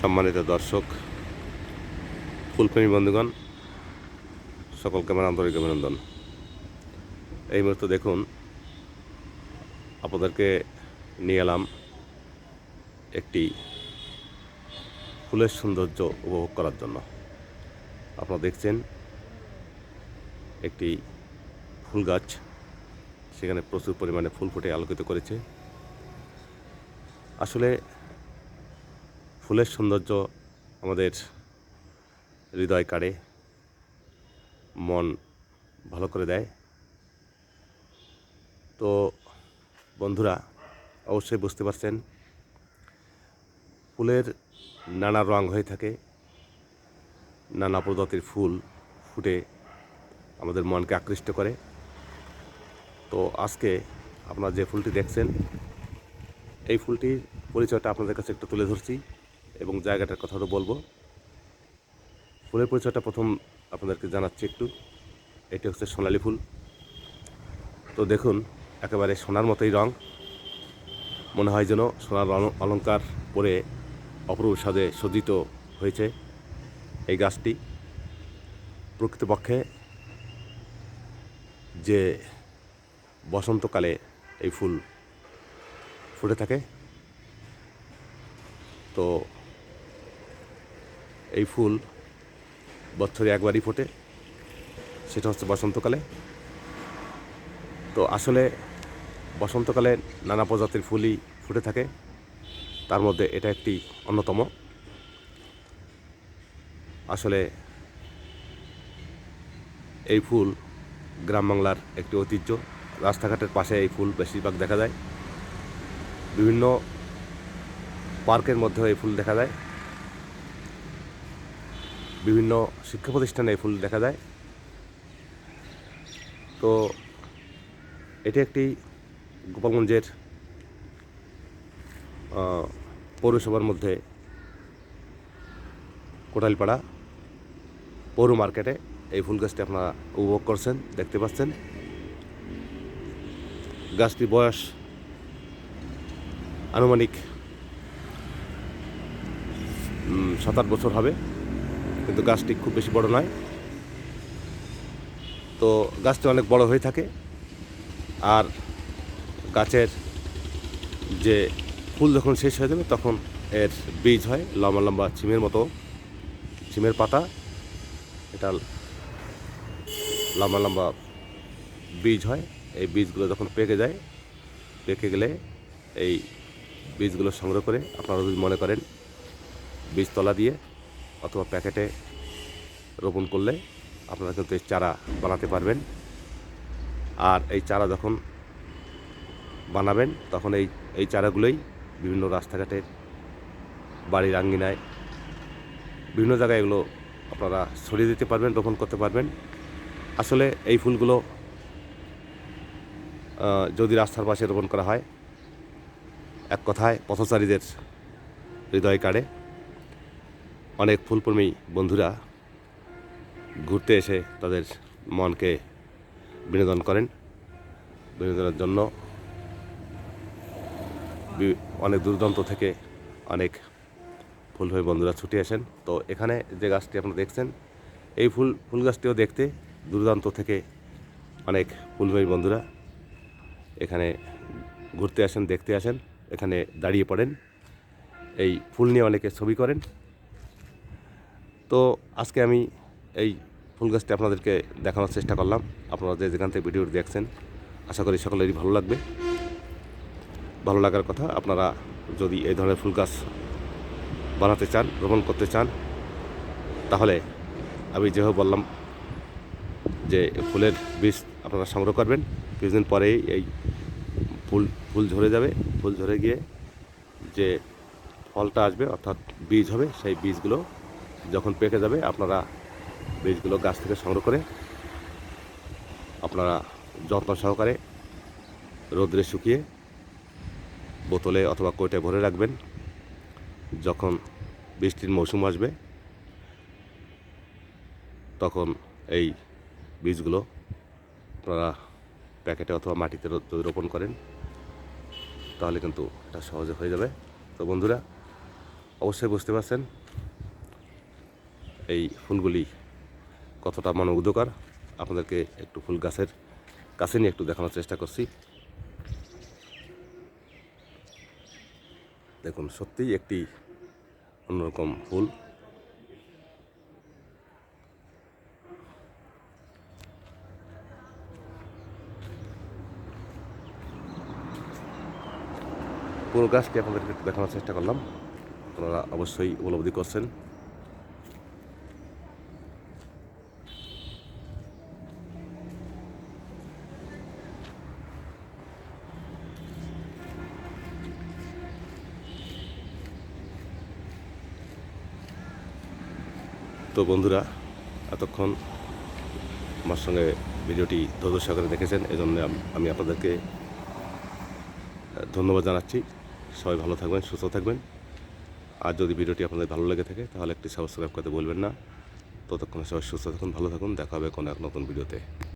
সম্মানিত দর্শক, ফুলপ্রেমী বন্ধুগণ, সকলকে আমার আন্তরিক অভিনন্দন। এই মুহূর্তে দেখুন, আপনাদেরকে নিয়ে এলাম একটি ফুলের সৌন্দর্য উপভোগ করার জন্য। আপনারা দেখছেন একটি ফুল গাছ, সেখানে প্রচুর পরিমাণে ফুল ফুটে আলোকিত করেছে। আসলে ফুলের সৌন্দর্য আমাদের হৃদয় কাড়ে, মন ভালো করে দেয়। তো বন্ধুরা, অবশ্যই বুঝতে পারছেন, ফুলের নানা রং হয়ে থাকে, নানা প্রজাতির ফুল ফুটে আমাদের মনকে আকৃষ্ট করে। তো আজকে আপনারা যে ফুলটি দেখছেন, এই ফুলটির পরিচয়টা আপনাদের কাছে একটু তুলে ধরছি। এবং জায়গাটার কথাও বলব। ফুলের পরিচয়টা প্রথম আপনাদেরকে জানাচ্ছি একটু। এটি হচ্ছে সোনালি ফুল। তো দেখুন, একেবারে সোনার মতোই রং। মনে হয় যেন সোনার অল- অলংকার পরে অপরূপ সাজে সজ্জিত হয়েছে এই গাছটি। প্রকৃতপক্ষে যে বসন্তকালে এই ফুল ফুটে থাকে। তো এই ফুল বছরে একবারই ফোটে, সেটা হচ্ছে বসন্তকালে। তো আসলে বসন্তকালে নানা প্রজাতির ফুলই ফুটে থাকে, তার মধ্যে এটা একটি অন্যতম। আসলে এই ফুল গ্রাম বাংলার একটি ঐতিহ্য। রাস্তাঘাটের পাশে এই ফুল বেশিরভাগ দেখা যায়। বিভিন্ন পার্কের মধ্যেও এই ফুল দেখা যায়। বিভিন্ন শিক্ষা প্রতিষ্ঠানে এই ফুল দেখা যায়। তো এটি একটি গোপালগঞ্জের পৌরসভার মধ্যে কোটালপাড়া পৌর মার্কেটে এই ফুল গাছটি আপনারা উপভোগ করছেন, দেখতে পাচ্ছেন। গাছটি বয়স আনুমানিক সাত আট বছর হবে। কিন্তু গাছটি খুব বেশি বড় নয়। তো গাছটি অনেক বড় হয়ে থাকে। আর গাছের যে ফুল যখন শেষ হয়ে যাবে, তখন এর বীজ হয় লম্বা লম্বা ছিমের মতো, ছিমের পাতা। এটা লম্বা লম্বা বীজ হয়। এই বীজগুলো যখন পেকে যায়, পেকে গেলে এই বীজগুলো সংগ্রহ করে আপনারা যদি মনে করেন বীজতলা দিয়ে অথবা প্যাকেটে রোপণ করলে আপনারা কিন্তু এই চারা বানাতে পারবেন। আর এই চারা যখন বানাবেন, তখন এই এই চারাগুলোই বিভিন্ন রাস্তাঘাটের বাড়ির আঙ্গিনায়, বিভিন্ন জায়গায় এগুলো আপনারা ছড়িয়ে দিতে পারবেন, রোপণ করতে পারবেন। আসলে এই ফুলগুলো যদি রাস্তার পাশে রোপণ করা হয়, এক কথায় পথচারীদের হৃদয় কাড়ে। অনেক ফুলপ্রেমী বন্ধুরা ঘুরতে এসে তাদের মনকে বিনোদন করেন। বিনোদনের জন্য অনেক দূরদন্ত থেকে অনেক ফুলপ্রেমী বন্ধুরা ছুটে আসেন। তো এখানে যে গাছটি আপনারা দেখছেন, এই ফুল ফুল গাছটিও দেখতে দূরদূরান্ত থেকে অনেক ফুলপ্রেমী বন্ধুরা এখানে ঘুরতে আসেন, দেখতে আসেন, এখানে দাঁড়িয়ে পড়েন। এই ফুল নিয়ে অনেকে ছবি করেন। তো আজকে আমি এই ফুল গাছটি আপনাদেরকে দেখানোর চেষ্টা করলাম। আপনারা যে যেখান থেকে ভিডিওটি দেখছেন, আশা করি সকলেরই ভালো লাগবে। ভালো লাগার কথা, আপনারা যদি এই ধরনের ফুল গাছ বানাতে চান, রোপণ করতে চান, তাহলে আমি যেভাবে বললাম যে ফুলের বীজ আপনারা সংগ্রহ করবেন, কিছুদিন পরেই এই ফুল ফুল ঝরে যাবে। ফুল ঝরে গিয়ে যে ফলটা আসবে, অর্থাৎ বীজ হবে, সেই বীজগুলো যখন পেকে যাবে, আপনারা বীজগুলো গাছ থেকে সংগ্রহ করে আপনারা যত্ন সহকারে রোদ্রে শুকিয়ে বোতলে অথবা কোটে ভরে রাখবেন। যখন বৃষ্টির মৌসুম আসবে, তখন এই বীজগুলো আপনারা প্যাকেটে অথবা মাটিতে যদি রোপণ করেন, তাহলে কিন্তু এটা সহজে হয়ে যাবে। তো বন্ধুরা, অবশ্যই বুঝতে পারছেন এই ফুলগুলি কতটা মানবুদ্ধকর আপনাদেরকে একটু ফুল গাছের কাছে নিয়ে একটু দেখানোর চেষ্টা করছি। দেখুন, সত্যিই একটি অন্যরকম ফুল। পুরো গাছটি আপনাদেরকে একটু দেখানোর চেষ্টা করলাম। আপনারা অবশ্যই উপলব্ধি করছেন। তো বন্ধুরা, এতক্ষণ আমার সঙ্গে ভিডিওটি ধৈর্য সহকারে দেখেছেন এই জন্য আমি আপনাদেরকে ধন্যবাদ জানাচ্ছি। সবাই ভালো থাকবেন, সুস্থ থাকবেন। আর যদি ভিডিওটি আপনাদের ভালো লেগে থাকে, তাহলে একটি সাবস্ক্রাইব করতে বলবেন না। ততক্ষণ সবাই সুস্থ থাকুন, ভালো থাকুন, দেখা হবে কোনো এক নতুন ভিডিওতে।